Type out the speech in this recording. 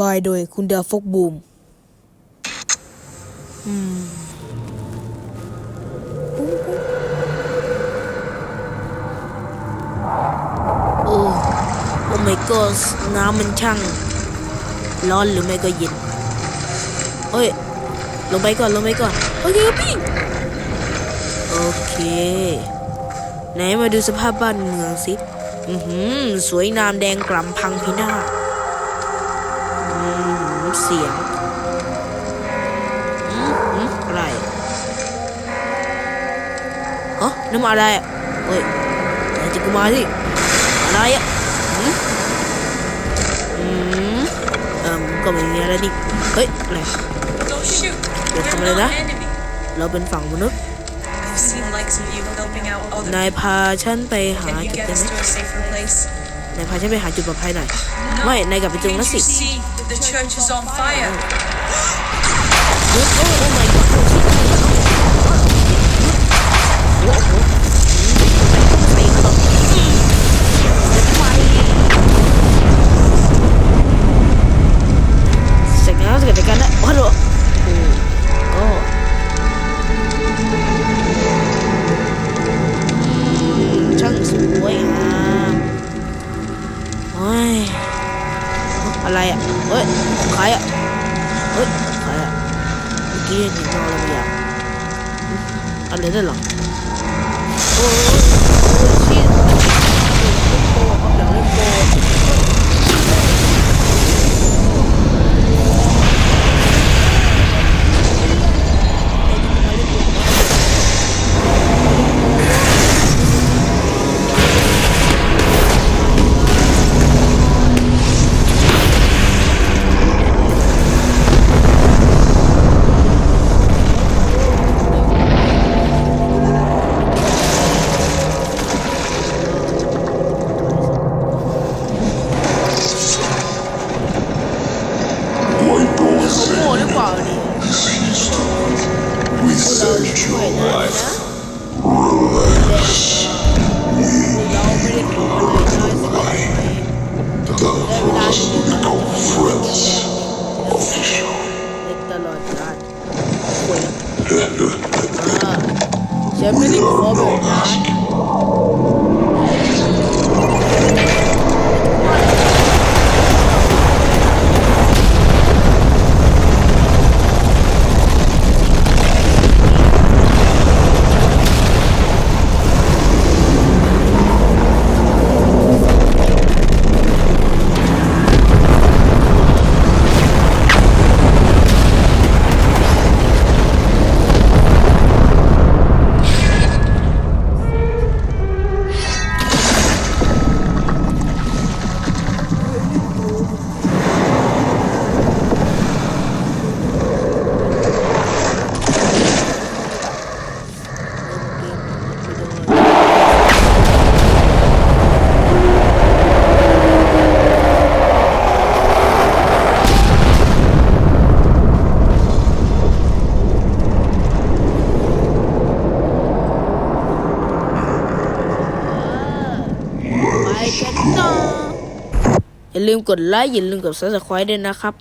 บายโดยคุณเดาฟกบูมอืมโอ้โอ้ my god น้ำมันช่าง ร้อนหรือไม่ก็เย็นเอ้ย ลงไปก่อน ลงไปก่อน โอเคครับพี่ โอเค ไหนมาดูสภาพบ้านเมืองสิ อือหือ สวยงามแดงกล่ำพังพินาศ เสียงอืมอืมอะไรเอ๋อน้ำมันอะไรอะเฮ้ยไหนจะกูมาสิอะไรอะอืมอืมเอ่มก็ไม่มีอะไรดิเฮ้ยอะไร Don't shoot. You're You're coming in not there? enemy. เราเป็นฝั่งมนุษย์ I've seen likes of you helping out other นายพาฉันไปหา Can you จุด get ได้ us ไหม to a safer place? นายพาฉันไปหาจุดปลอดภัยหน่อยไม่นายกลับไปตรงนั้น Can't สิ you see the church is on fire? โอ้โอ้โอ้ my อะไรอะเฮ้ยใครอะเฮ้ยใครอะเมื่อกี้เห็นนอนอะไรอย่างอะไรได้หรอโอ้ยโอ้ยชี We saved ช่วย your นะ life. เราไม่ได้ทำอะไรนา กันต่ออย่าลืมกดไลค์อย่าลืมกด subscribe ด้วยนะครับ